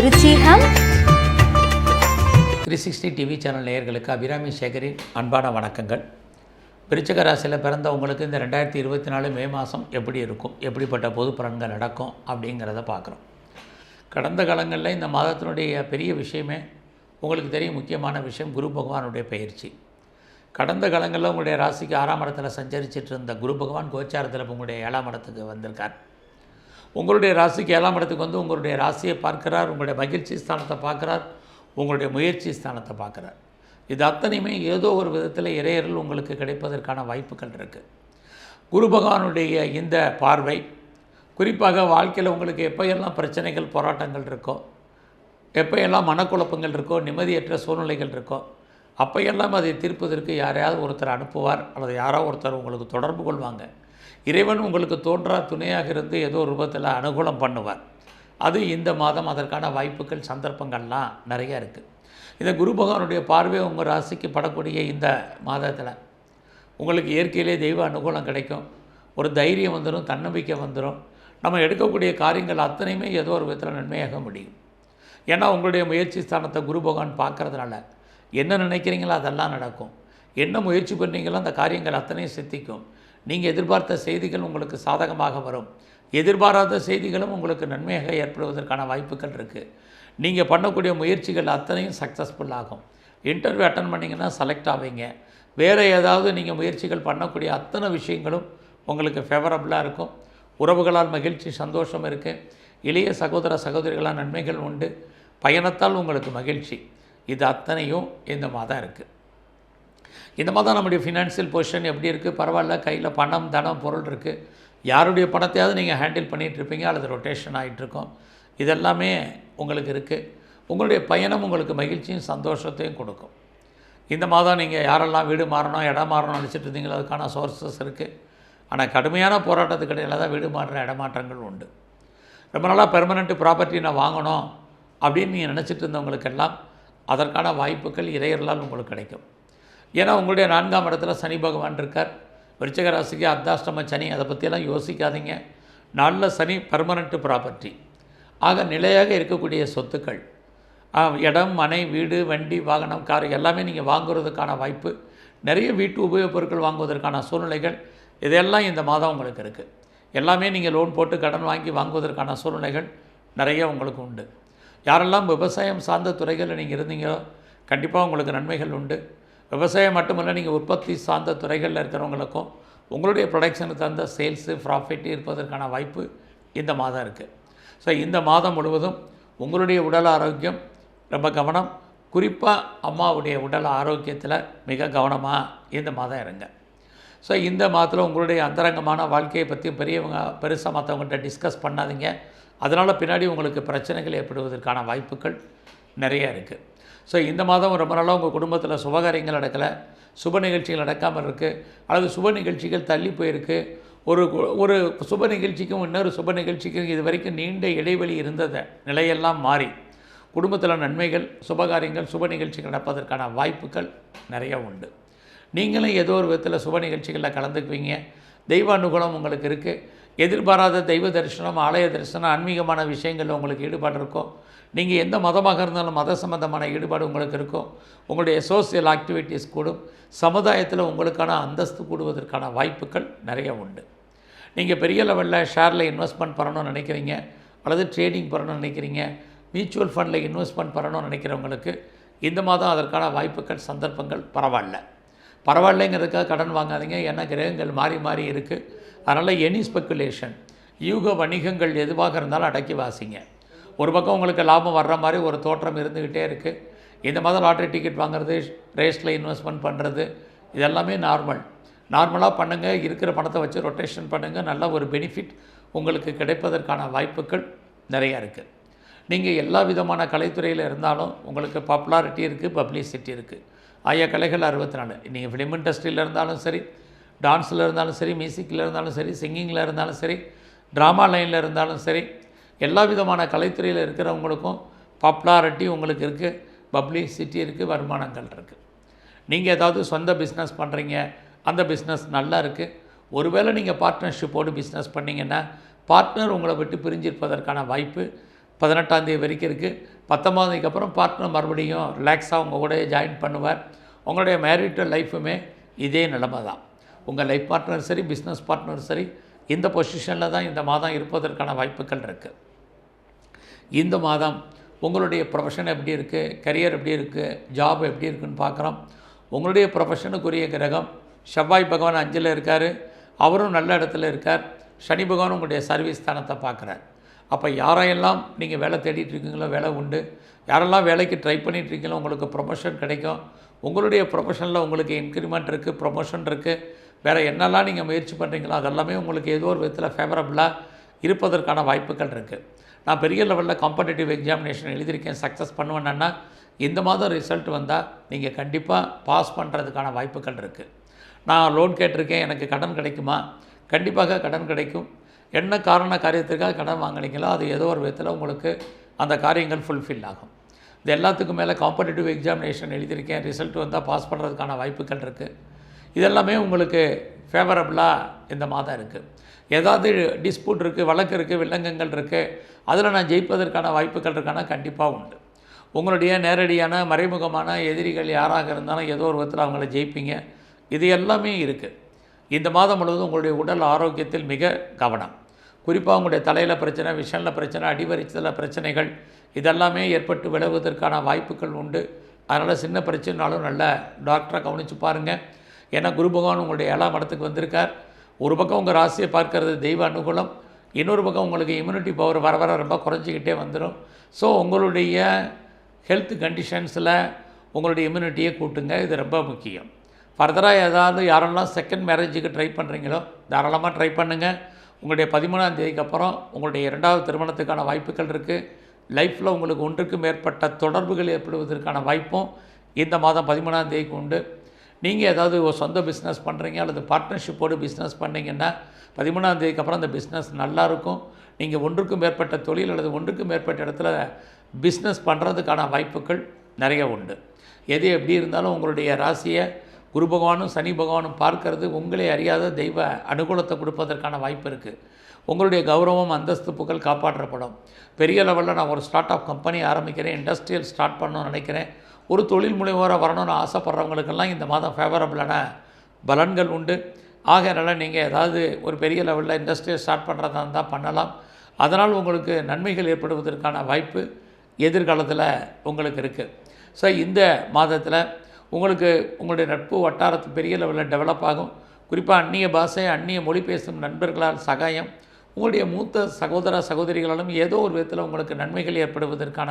விருச்சிகம். Three sixty TV channel நேயர்களுக்கு அபிராமி சேகரின் அன்பான வணக்கங்கள். விருச்சக ராசியில் பிறந்த உங்களுக்கு இந்த ரெண்டாயிரத்தி இருபத்தி நாலு மே மாதம் எப்படி இருக்கும்? எப்படிப்பட்ட பொது பலன்கள் நடக்கும்? அப்படிங்கிறத பார்க்குறோம். கடந்த காலங்களில் இந்த மாதத்தினுடைய பெரிய விஷயமே உங்களுக்கு தெரியும் முக்கியமான விஷயம் குரு பகவானுடைய பயிற்சி. கடந்த காலங்களில் உங்களுடைய ராசிக்கு ஆறாம் இடத்தில் சஞ்சரிச்சிட்டு இருந்த குரு பகவான் கோச்சாரத்தில் உங்களுடைய ஏழாம் இடத்துக்கு வந்திருக்கார். உங்களுடைய ராசிக்கு ஏழாம் இடத்துக்கு வந்து உங்களுடைய ராசியை பார்க்கிறார் உங்களுடைய மகிழ்ச்சி ஸ்தானத்தை பார்க்குறார் உங்களுடைய முயற்சி ஸ்தானத்தை பார்க்குறார். இது அத்தனையுமே ஏதோ ஒரு விதத்தில் இறையர்கள் உங்களுக்கு கிடைப்பதற்கான வாய்ப்புகள் இருக்குது குரு பகவானுடைய இந்த பார்வை குறிப்பாக வாழ்க்கையில் உங்களுக்கு எப்போயெல்லாம் பிரச்சனைகள் போராட்டங்கள் இருக்கோ எப்போயெல்லாம் மனக்குழப்பங்கள் இருக்கோ நிம்மதியற்ற சூழ்நிலைகள் இருக்கோ அப்பையெல்லாம் அதை தீர்ப்பதற்கு யாரையாவது ஒருத்தர் அனுப்புவார் அல்லது யாரோ ஒருத்தர் உங்களுக்கு தொடர்பு கொள்வாங்க. இறைவன் உங்களுக்கு தோன்றா துணையாக இருந்து ஏதோ ஒரு ரூபத்தில் அனுகூலம் பண்ணுவார். அது இந்த மாதம் அதற்கான வாய்ப்புகள் சந்தர்ப்பங்கள்லாம் நிறையா இருக்குது இந்த குரு பகவானுடைய பார்வை உங்கள் ராசிக்கு படக்கூடிய இந்த மாதத்தில் உங்களுக்கு இயற்கையிலே தெய்வ அனுகூலம் கிடைக்கும். ஒரு தைரியம் வந்துடும் தன்னம்பிக்கை வந்துடும் நம்ம எடுக்கக்கூடிய காரியங்கள் அத்தனையுமே ஏதோ ஒரு விதத்தில் நன்மையாக முடியும். ஏன்னா உங்களுடைய முயற்சி ஸ்தானத்தை குரு பகவான் பார்க்கறதுனால என்ன நினைக்கிறீங்களோ அதெல்லாம் நடக்கும். என்ன முயற்சி பண்ணீங்களோ அந்த காரியங்கள் அத்தனையும் சித்திக்கும். நீங்கள் எதிர்பார்த்த செய்திகள் உங்களுக்கு சாதகமாக வரும். எதிர்பாராத செய்திகளும் உங்களுக்கு நன்மையாக ஏற்படுவதற்கான வாய்ப்புகள் இருக்குது நீங்கள் பண்ணக்கூடிய முயற்சிகள் அத்தனையும் சக்ஸஸ்ஃபுல் ஆகும். இன்டர்வியூ அட்டன் பண்ணிங்கன்னா செலக்ட் ஆவீங்க. வேறு ஏதாவது நீங்கள் முயற்சிகள் பண்ணக்கூடிய அத்தனை விஷயங்களும் உங்களுக்கு ஃபேவரபுளாக இருக்கும். உறவுகளால் மகிழ்ச்சி சந்தோஷம் இருக்குது இளைய சகோதர சகோதரிகளால் நன்மைகள் உண்டு. பயணத்தால் உங்களுக்கு மகிழ்ச்சி. இது அத்தனையும் இந்த மாதம் இருக்குது இந்த மாதிரி தான் நம்முடைய ஃபினான்ஷியல் பொசிஷன் எப்படி இருக்குது பரவாயில்ல கையில் பணம் தனம் பொருள் இருக்குது யாருடைய பணத்தையாவது நீங்கள் ஹேண்டில் பண்ணிகிட்டு இருப்பீங்க அல்லது ரொட்டேஷன் ஆகிட்டுருக்கோம் இதெல்லாமே உங்களுக்கு இருக்குது உங்களுடைய பயணம் உங்களுக்கு மகிழ்ச்சியும் சந்தோஷத்தையும் கொடுக்கும். இந்த மாதம் நீங்கள் யாரெல்லாம் வீடு மாறணும் இடம் மாறணும் நினச்சிட்டு இருந்தீங்களோ அதுக்கான சோர்சஸ் இருக்குது ஆனால் கடுமையான போராட்டத்துக்கு இடையில தான் வீடு மாறுற இடமாற்றங்கள் உண்டு. ரொம்ப நாளாக பெர்மனெண்ட் ப்ராப்பர்ட்டி நான் வாங்கணும் அப்படின்னு நீங்கள் நினச்சிட்டு இருந்தவங்களுக்கெல்லாம் அதற்கான வாய்ப்புகள் இறையர்களால் உங்களுக்கு கிடைக்கும். ஏன்னா உங்களுடைய நான்காம் இடத்துல சனி பகவான் இருக்கார். விருச்சக ராசிக்கு அர்த்தாஷ்டம சனி அதை பற்றியெல்லாம் யோசிக்காதீங்க. நல்ல சனி பர்மனெண்ட் ப்ராப்பர்ட்டி ஆக நிலையாக இருக்கக்கூடிய சொத்துக்கள் இடம் மனை வீடு வண்டி வாகனம் கார் எல்லாமே நீங்கள் வாங்குறதுக்கான வாய்ப்பு. நிறைய வீட்டு உபயோகப் பொருட்கள் வாங்குவதற்கான சூழ்நிலைகள் இதெல்லாம் இந்த மாதம் உங்களுக்கு இருக்குது எல்லாமே நீங்கள் லோன் போட்டு கடன் வாங்கி வாங்குவதற்கான சூழ்நிலைகள் நிறைய உங்களுக்கு உண்டு. யாரெல்லாம் விவசாயம் சார்ந்த துறைகளில் நீங்கள் இருந்தீங்களோ கண்டிப்பாக உங்களுக்கு நன்மைகள் உண்டு. விவசாயம் மட்டுமல்ல நீங்கள் உற்பத்தி சார்ந்த துறைகளில் இருக்கிறவங்களுக்கும் உங்களுடைய ப்ரொடக்ஷனுக்கு தகுந்த சேல்ஸு ப்ராஃபிட் இருப்பதற்கான வாய்ப்பு இந்த மாதம் இருக்குது ஸோ இந்த மாதம் முழுவதும் உங்களுடைய உடல் ஆரோக்கியம் ரொம்ப கவனம். குறிப்பாக அம்மாவுடைய உடல் ஆரோக்கியத்தில் மிக கவனமாக இந்த மாதம் இருங்க. ஸோ இந்த மாதத்தில் உங்களுடைய அந்தரங்கமான வாழ்க்கையை பற்றி பெரியவங்க பெருசாக மற்றவங்கள்ட்ட டிஸ்கஸ் பண்ணாதீங்க. அதனால் பின்னாடி உங்களுக்கு பிரச்சனைகள் ஏற்படுவதற்கான வாய்ப்புகள் நிறைய இருக்குது ஸோ இந்த மாதம் ரொம்ப நாளாக உங்கள் குடும்பத்தில் சுபகாரியங்கள் நடக்கலை. சுப நிகழ்ச்சிகள் நடக்காமல் இருக்குது அல்லது சுப நிகழ்ச்சிகள் தள்ளி போயிருக்கு. ஒரு கு- ஒரு சுப நிகழ்ச்சிக்கும் இன்னொரு சுப நிகழ்ச்சிக்கும் இது வரைக்கும் நீண்ட இடைவெளி இருந்தத நிலையெல்லாம் மாறி குடும்பத்தில் நன்மைகள் சுபகாரியங்கள் சுப நிகழ்ச்சிகள் நடப்பதற்கான வாய்ப்புகள் நிறைய உண்டு. நீங்களும் ஏதோ ஒரு விதத்தில் சுப நிகழ்ச்சிகளில் கலந்துக்குவீங்க. தெய்வ அனுகூலம் உங்களுக்கு இருக்குது எதிர்பாராத தெய்வ தரிசனம் ஆலய தரிசனம் ஆன்மீகமான விஷயங்களில் உங்களுக்கு ஈடுபாடு இருக்கும் நீங்கள் எந்த மதமாக இருந்தாலும் மத சம்மந்தமான ஈடுபாடு உங்களுக்கு இருக்கும் உங்களுடைய சோசியல் ஆக்டிவிட்டீஸ் கூடும் சமுதாயத்தில் உங்களுக்கான அந்தஸ்து கூடுவதற்கான வாய்ப்புகள் நிறைய உண்டு. நீங்கள் பெரிய லெவலில் ஷேரில் இன்வெஸ்ட்மெண்ட் பண்ணணும்னு நினைக்கிறீங்க அல்லது ட்ரேடிங் பண்ணணும்னு நினைக்கிறீங்க மியூச்சுவல் ஃபண்டில் இன்வெஸ்ட்மெண்ட் பண்ணணும்னு நினைக்கிறவங்களுக்கு இந்த மாதம் அதற்கான வாய்ப்புகள் சந்தர்ப்பங்கள் பரவாயில்ல. பரவாயில்லைங்கிறதுக்காக கடன் வாங்காதீங்க ஏன்னா கிரகங்கள் மாறி மாறி இருக்குது அதனால் எனி ஸ்பெக்குலேஷன் யூக வணிகங்கள் எதுவாக இருந்தாலும் அடக்கி வாசிங்க. ஒரு பக்கம் உங்களுக்கு லாபம் வர்ற மாதிரி ஒரு தோற்றம் இருந்துக்கிட்டே இருக்குது இந்த மாதம் லாட்ரி டிக்கெட் வாங்குறது ரேஸில் இன்வெஸ்ட்மெண்ட் பண்ணுறது இதெல்லாமே நார்மல் நார்மலாக பண்ணுங்கள் இருக்கிற பணத்தை வச்சு ரொட்டேஷன் பண்ணுங்கள் நல்ல ஒரு பெனிஃபிட் உங்களுக்கு கிடைப்பதற்கான வாய்ப்புகள் நிறையா இருக்குது நீங்கள் எல்லா விதமான கலைத்துறையில் இருந்தாலும் உங்களுக்கு பாப்புலாரிட்டி இருக்குது பப்ளிசிட்டி இருக்குது ஆயா கலைகள் அறுபத்தி நாலு. நீங்கள் ஃபிலிம் இண்டஸ்ட்ரியில் இருந்தாலும் சரி டான்ஸில் இருந்தாலும் சரி மியூசிக்கில் இருந்தாலும் சரி சிங்கிங்கில் இருந்தாலும் சரி ட்ராமா லைனில் இருந்தாலும் சரி எல்லா விதமான கலைத்துறையில் இருக்கிறவங்களுக்கும் பாப்புலாரிட்டி உங்களுக்கு இருக்குது பப்ளிசிட்டி இருக்குது வருமானங்கள் இருக்குது நீங்கள் ஏதாவது சொந்த பிஸ்னஸ் பண்ணுறீங்க அந்த பிஸ்னஸ் நல்லா இருக்குது ஒருவேளை நீங்கள் பார்ட்னர்ஷிப்போடு பிஸ்னஸ் பண்ணிங்கன்னா பார்ட்னர் உங்களை விட்டு பிரிஞ்சிருப்பதற்கான வாய்ப்பு பதினெட்டாந்தேதி வரைக்கும் இருக்குது பத்தொம்பதாந்தேதிக்கு அப்புறம் பார்ட்னர் மறுபடியும் ரிலாக்ஸாக உங்கள் கூட ஜாயின் பண்ணுவார். உங்களுடைய மேரிட்டல் லைஃபுமே இதே நிலைமை தான் உங்கள் லைஃப் பார்ட்னர் சரி பிஸ்னஸ் பார்ட்னர் சரி இந்த பொசிஷனில் தான் இந்த மாதம் இருப்பதற்கான வாய்ப்புகள் இருக்குது இந்த மாதம் உங்களுடைய ப்ரொஃபஷன் எப்படி இருக்குது கரியர் எப்படி இருக்குது ஜாப் எப்படி இருக்குன்னு பார்க்குறோம். உங்களுடைய ப்ரொஃபஷனுக்குரிய கிரகம் செவ்வாய் பகவான் அஞ்சில் இருக்கார். அவரும் நல்ல இடத்துல இருக்கார். சனி பகவான் உங்களுடைய சர்வீஸ் ஸ்தானத்தை பார்க்குறார். அப்போ யாரையெல்லாம் நீங்கள் வேலை தேடிட்டு இருக்கீங்களோ வேலை உண்டு. யாரெல்லாம் வேலைக்கு ட்ரை பண்ணிகிட்டு இருக்கீங்களோ உங்களுக்கு ப்ரொமோஷன் கிடைக்கும். உங்களுடைய ப்ரொஃபஷனில் உங்களுக்கு இன்க்ரிமெண்ட் இருக்குது ப்ரொமோஷன் இருக்குது வேறு என்னெல்லாம் நீங்கள் முயற்சி பண்ணுறீங்களோ அதெல்லாமே உங்களுக்கு ஏதோ ஒரு விதத்தில் ஃபேவரபுளாக இருப்பதற்கான வாய்ப்புகள் இருக்குது நான் பெரிய லெவலில் காம்படிட்டிவ் எக்ஸாமினேஷன் எழுதியிருக்கேன் சக்ஸஸ் பண்ணுவேன்னா இந்த மாதம் ரிசல்ட் வந்தால் நீங்கள் கண்டிப்பாக பாஸ் பண்ணுறதுக்கான வாய்ப்புகள் இருக்குது நான் லோன் கேட்டிருக்கேன் எனக்கு கடன் கிடைக்குமா? கண்டிப்பாக கடன் கிடைக்கும். என்ன காரண காரியத்திற்காக கடன் வாங்குனீங்களோ அது ஏதோ ஒரு விதத்தில் உங்களுக்கு அந்த காரியங்கள் ஃபுல்ஃபில் ஆகும். இது எல்லாத்துக்கும் மேலே காம்படிட்டிவ் எக்ஸாமினேஷன் எழுதியிருக்கேன் ரிசல்ட் வந்தால் பாஸ் பண்ணுறதுக்கான வாய்ப்புகள் இருக்குது இதெல்லாமே உங்களுக்கு ஃபேவரபுளாக இந்த மாதம் இருக்குது ஏதாவது டிஸ்பியூட் இருக்குது வழக்கு இருக்குது வில்லங்கங்கள் இருக்குது அதில் நான் ஜெயிப்பதற்கான வாய்ப்புகள் இருக்கான? கண்டிப்பாக உண்டு. உங்களுடைய நேரடியான மறைமுகமான எதிரிகள் யாராக இருந்தாலும் ஏதோ ஒரு விதத்தில் அவங்கள ஜெயிப்பீங்க. இது எல்லாமே இருக்குது இந்த மாதம் முழுவதும் உங்களுடைய உடல் ஆரோக்கியத்தில் மிக கவனம். குறிப்பாக உங்களுடைய தலையில் பிரச்சனை விஷனில் பிரச்சனை அடிவரிச்சதில் பிரச்சனைகள் இதெல்லாமே ஏற்பட்டு விலகுவதற்கான வாய்ப்புகள் உண்டு. அதனால் சின்ன பிரச்சனைனாலும் நல்ல டாக்டரை கவனித்து பாருங்கள் ஏன்னா குரு பகவான் உங்களுடைய ஏழாம் இடத்துக்கு வந்திருக்கார். ஒரு பக்கம் உங்கள் ராசியை பார்க்கறது தெய்வ அனுகூலம் இன்னொரு பக்கம் உங்களுக்கு இம்யூனிட்டி பவர் வர வர ரொம்ப குறைஞ்சிக்கிட்டே வந்துடும் ஸோ உங்களுடைய ஹெல்த் கண்டிஷன்ஸில் உங்களுடைய இம்யூனிட்டியை கூட்டுங்க இது ரொம்ப முக்கியம். ஃபர்தராக ஏதாவது யாரெல்லாம் செகண்ட் மேரேஜுக்கு ட்ரை பண்ணுறீங்களோ தாராளமாக ட்ரை பண்ணுங்கள் உங்களுடைய பதிமூணாம் தேதிக்கு அப்புறம் உங்களுடைய இரண்டாவது திருமணத்துக்கான வாய்ப்புகள் இருக்குது லைஃப்பில் உங்களுக்கு ஒன்றுக்கு மேற்பட்ட தொடர்புகள் ஏற்படுவதற்கான வாய்ப்பும் இந்த மாதம் பதிமூணாம் தேதிக்கு உண்டு. நீங்கள் ஏதாவது ஒரு சொந்த பிஸ்னஸ் பண்ணுறீங்க அல்லது பார்ட்னர்ஷிப்போடு பிஸ்னஸ் பண்ணிங்கன்னா பதிமூணாந்தேதிக்கு அப்புறம் அந்த பிஸ்னஸ் நல்லாயிருக்கும். நீங்கள் ஒன்றுக்கும் மேற்பட்ட தொழில் அல்லது ஒன்றுக்கும் மேற்பட்ட இடத்துல பிஸ்னஸ் பண்ணுறதுக்கான வாய்ப்புகள் நிறைய உண்டு. எது எப்படி இருந்தாலும் உங்களுடைய ராசியை குரு பகவானும் சனி பகவானும் பார்க்கறது உங்களே அறியாத தெய்வ அனுகூலத்தை கொடுப்பதற்கான வாய்ப்பு இருக்குது உங்களுடைய கௌரவம் அந்தஸ்து புகழ் காப்பாற்றப்படும். பெரிய லெவலில் நான் ஒரு ஸ்டார்ட் அப் கம்பெனி ஆரம்பிக்கிறேன் இண்டஸ்ட்ரியல் ஸ்டார்ட் பண்ணணும்னு நினைக்கிறேன். ஒரு தொழில் முனைவோராக வரணும்னு ஆசைப்பட்றவங்களுக்கெல்லாம் இந்த மாதம் ஃபேவரபுளான பலன்கள் உண்டு. ஆகையினால நீங்கள் ஏதாவது ஒரு பெரிய லெவலில் இண்டஸ்ட்ரியை ஸ்டார்ட் பண்ணுறதா இருந்தால் பண்ணலாம். அதனால் உங்களுக்கு நன்மைகள் ஏற்படுவதற்கான வாய்ப்பு எதிர்காலத்தில் உங்களுக்கு இருக்குது ஸோ இந்த மாதத்தில் உங்களுக்கு உங்களுடைய நட்பு வட்டாரத்து பெரிய லெவலில் டெவலப் ஆகும். குறிப்பாக அந்நிய பாஷை அந்நிய மொழி பேசும் நண்பர்களால் சகாயம். உங்களுடைய மூத்த சகோதர சகோதரிகளாலும் ஏதோ ஒரு விதத்தில் உங்களுக்கு நன்மைகள் ஏற்படுவதற்கான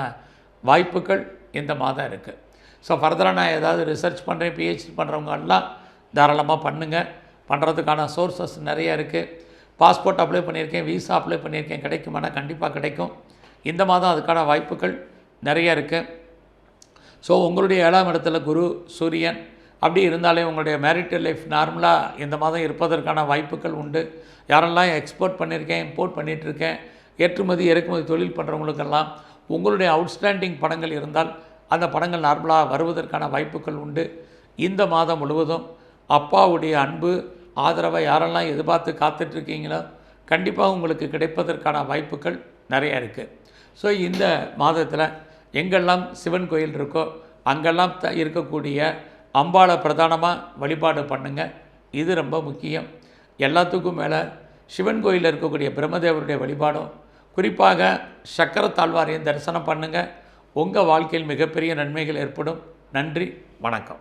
வாய்ப்புகள் இந்த மாதம் இருக்குது ஸோ ஃபர்தராக நான் ஏதாவது ரிசர்ச் பண்ணுறேன் பிஹெச்டி பண்ணுறவங்க எல்லாம் தாராளமாக பண்ணுங்கள் பண்ணுறதுக்கான சோர்சஸ் நிறைய இருக்குது பாஸ்போர்ட் அப்ளை பண்ணியிருக்கேன் விசா அப்ளை பண்ணியிருக்கேன் கிடைக்குமானா கண்டிப்பாக கிடைக்கும். இந்த மாதம் அதுக்கான வாய்ப்புகள் நிறைய இருக்குது ஸோ உங்களுடைய ஏழாம் இடத்துல குரு சூரியன் அப்படி இருந்தாலே உங்களுடைய மேரிட்டல் லைஃப் நார்மலாக இந்த மாதம் இருப்பதற்கான வாய்ப்புகள் உண்டு. யாரெல்லாம் எக்ஸ்போர்ட் பண்ணியிருக்கேன் இம்போர்ட் பண்ணிகிட்ருக்கேன் ஏற்றுமதி இறக்குமதி தொழில் பண்ணுறவங்களுக்கெல்லாம் உங்களுடைய அவுட்ஸ்டாண்டிங் படங்கள் இருந்தால் அந்த படங்கள் நார்மலாக வருவதற்கான வாய்ப்புகள் உண்டு. இந்த மாதம் முழுவதும் அப்பாவுடைய அன்பு ஆதரவை யாரெல்லாம் எதிர்பார்த்து காத்துட்ருக்கீங்களோ கண்டிப்பாக உங்களுக்கு கிடைப்பதற்கான வாய்ப்புகள் நிறைய இருக்குது ஸோ இந்த மாதத்தில் எங்கெல்லாம் சிவன் கோயில் இருக்கோ அங்கெல்லாம் த இருக்கக்கூடிய அம்பாளை பிரதானமாக வழிபாடு பண்ணுங்கள் இது ரொம்ப முக்கியம். எல்லாத்துக்கும் மேலே சிவன் கோயிலில் இருக்கக்கூடிய பிரம்மதேவருடைய வழிபாடும் குறிப்பாக சக்கர தாழ்வாரையும் தரிசனம் பண்ணுங்கள் உங்கள் வாழ்க்கையில் மிகப்பெரிய நன்மைகள் ஏற்படும். நன்றி வணக்கம்.